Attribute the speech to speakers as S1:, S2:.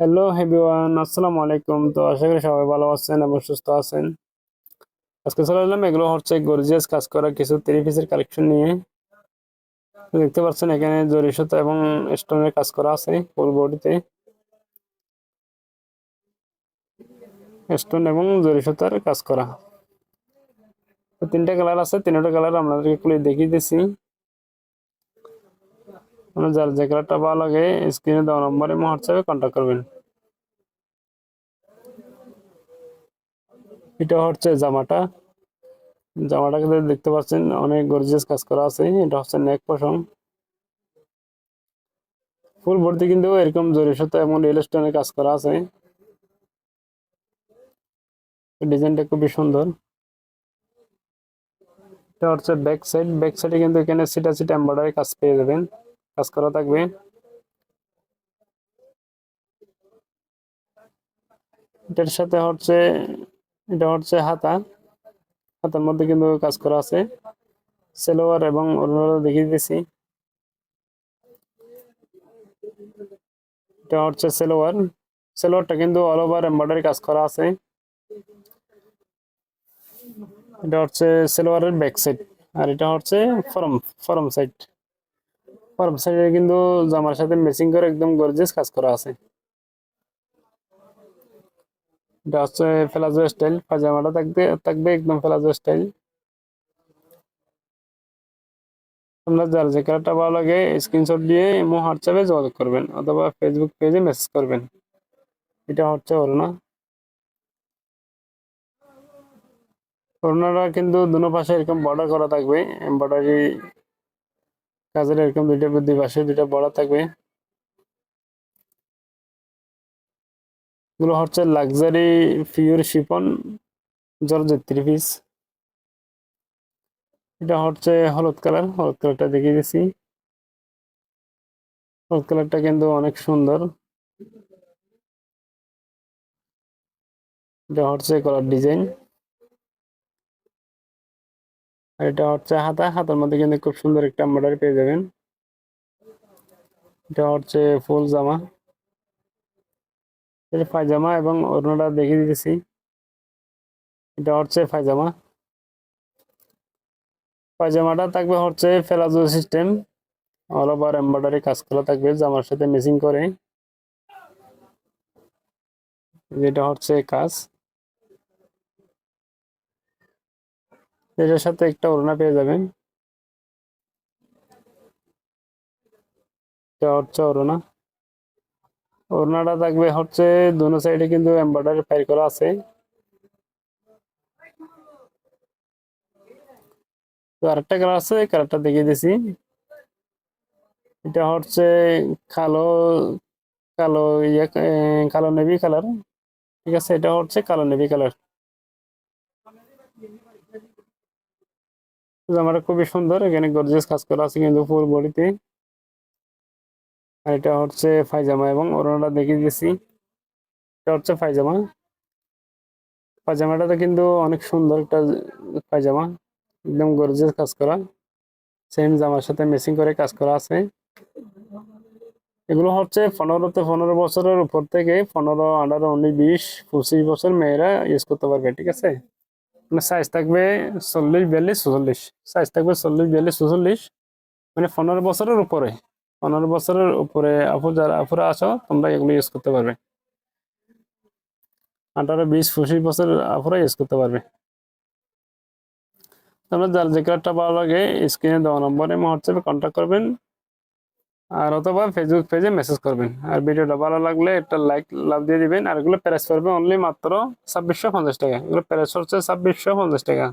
S1: Hello everyone আসসালামু আলাইকুম তো আশা করি সবাই ভালো আছেন এবং সুস্থ আছেন। আজকে চলে এলাম। এগুলো হচ্ছে গর্জিয়াস কাজ করা কিছু থ্রি পিসের কালেকশন নিয়ে। দেখতে পাচ্ছেন এখানে জরি সুতা এবং স্টোনের কাজ করা আছে ফুল বডিতে স্টোন এবং জরি সুতার কাজ করা। তিনটা কালার আছে। তিনটা কালার আপনাদেরকে খুলে দেখিয়ে দিচ্ছি। আপনার যার যে কালারটা ভালো লাগে স্ক্রিনে দেওয়া নম্বরে হোয়াটসঅ্যাপে কন্ট্যাক্ট করবেন। এটা হচ্ছে জামাটা। জামাটা কিন্তু দেখতে পাচ্ছেন, অনেক গর্জিয়াস কাজ করা আছে। এটা হচ্ছে নেক পশম। ফুল ভর্তি কিন্তু এরকম জরি সুতা এবং রিয়েল স্টোনের কাজ করা আছে। ডিজাইনটা খুবই সুন্দর। এটা হচ্ছে ব্যাক সাইড ব্যাক সাইডে কিন্তু এখানে সিটা সিটা এমব্রয়ডারি কাজ পেয়ে যাবেন। কাজ করা থাকবে। এটার সাথে হচ্ছে, এটা হচ্ছে হাতা। হাতার মধ্যে কিন্তু কাজ করা আছে। সেলোয়ার এবং অন্যরা দেখিয়ে দিয়েছি এটা হচ্ছে সেলোয়ার। সেলোয়ারটা কিন্তু অল ওভার এমব্রয়ডারি কাজ করা আছে। এটা হচ্ছে সেলোয়ারের ব্যাক সাইড আর এটা হচ্ছে ফরম ফরম সাইড ফরম সাইডে কিন্তু জামার সাথে ম্যাচিং করে একদম গর্জিয়াস কাজ করা আছে। এটা হচ্ছে প্লাজো স্টাইল পাজামাটা থাকবে থাকবে একদম প্লাজো স্টাইল আপনার যার যে কালারটা ভালো লাগে স্ক্রিনশট দিয়ে ইমো, হোয়াটসঅ্যাপে যোগাযোগ করবেন, অথবা ফেসবুক পেজে মেসেজ করবেন। এটা হচ্ছে ওড়না। ওড়নাটা কিন্তু দুনো পাশে এরকম বর্ডার করা থাকবে এমব্রয়ডারি কাজের এরকম দুইটা দুই পাশে দুইটা বর্ডার থাকবে। এগুলো হচ্ছে luxury pure chiffon georgette three piece এটা হচ্ছে হলুদ কালার, হলুদ কালারটা দেখিয়ে দিচ্ছি হলুদ কালারটা কিন্তু অনেক সুন্দর। এটা হচ্ছে কলার ডিজাইন আর এটা হচ্ছে হাতা। হাতার মধ্যে কিন্তু খুব সুন্দর একটা এমব্রয়ডারি পেয়ে যাবেন। এটা হচ্ছে ফুল জামা। এটা পায়জামা এবং অন্যটা দেখিয়ে দিতেছি। এটা হচ্ছে পায়জামা। পায়জামাটা থাকবে হচ্ছে palazzo system all over embroidery কাজ করা থাকবে, জামার সাথে মেসিং করে। যেটা হচ্ছে কাজ। এটার সাথে একটা ওড়না পেয়ে যাবেন। হচ্ছে ওড়না। ওড়নাটা থাকবে হচ্ছে দুনো সাইডে কিন্তু এমব্রয়ডারি ফাইল করা আছে। আরেকটা কালার আছে কালারটা দেখিয়ে দিছি। এটা হচ্ছে কালো কালো ইয়ে কালো নেভি কালার ঠিক আছে, এটা হচ্ছে কালো নেভি কালার জামাটা খুবই সুন্দর, এখানে গর্জিয়াস কাজ করা আছে কিন্তু ফুল বডিতে আর এটা হচ্ছে পায়জামা এবং ওড়নাটা দেখিয়ে দিয়েছি। এটা হচ্ছে পায়জামা। পায়জামাটা তো কিন্তু অনেক সুন্দর একটা পায়জামা, একদম গর্জিয়াস কাজ করা। সেম জামার সাথে মেসিং করে কাজ করা আছে। এগুলো হচ্ছে পনেরো থেকে পনেরো বছরের উপর থেকে পনেরো, আঠারো, উনিশ, বিশ, পঁচিশ বছর মেয়েরা ইউজ করতে পারবে, ঠিক আছে? মানে সাইজ থাকবে চল্লিশ, বিয়াল্লিশ চুচল্লিশ সাইজ থাকবে চল্লিশ, বিয়াল্লিশ চুচল্লিশ মানে পনেরো বছরের উপরে, পনেরো বছরের উপরে আপু যারা আপুরা আছো, তোমরা এগুলো ইউজ করতে পারবে। আঠারো, বিশ, পঁচিশ বছর আপুরা ইউজ করতে পারবে। তোমরা যার যে কার্ডটা ভালো লাগে স্ক্রিনে দেওয়া নম্বরে হোয়াটসঅ্যাপে কন্ট্যাক্ট করবেন। আর অথবা ফেসবুক পেজে মেসেজ করবেন। আর ভিডিওটা ভালো লাগলে একটা লাইক লাভ দিয়ে দিবেন। আর এগুলো প্রাইস পড়বে অনলি মাত্র ছাব্বিশশো পঞ্চাশ টাকা। এগুলো প্রাইস হচ্ছে ছাব্বিশশো পঞ্চাশ টাকা।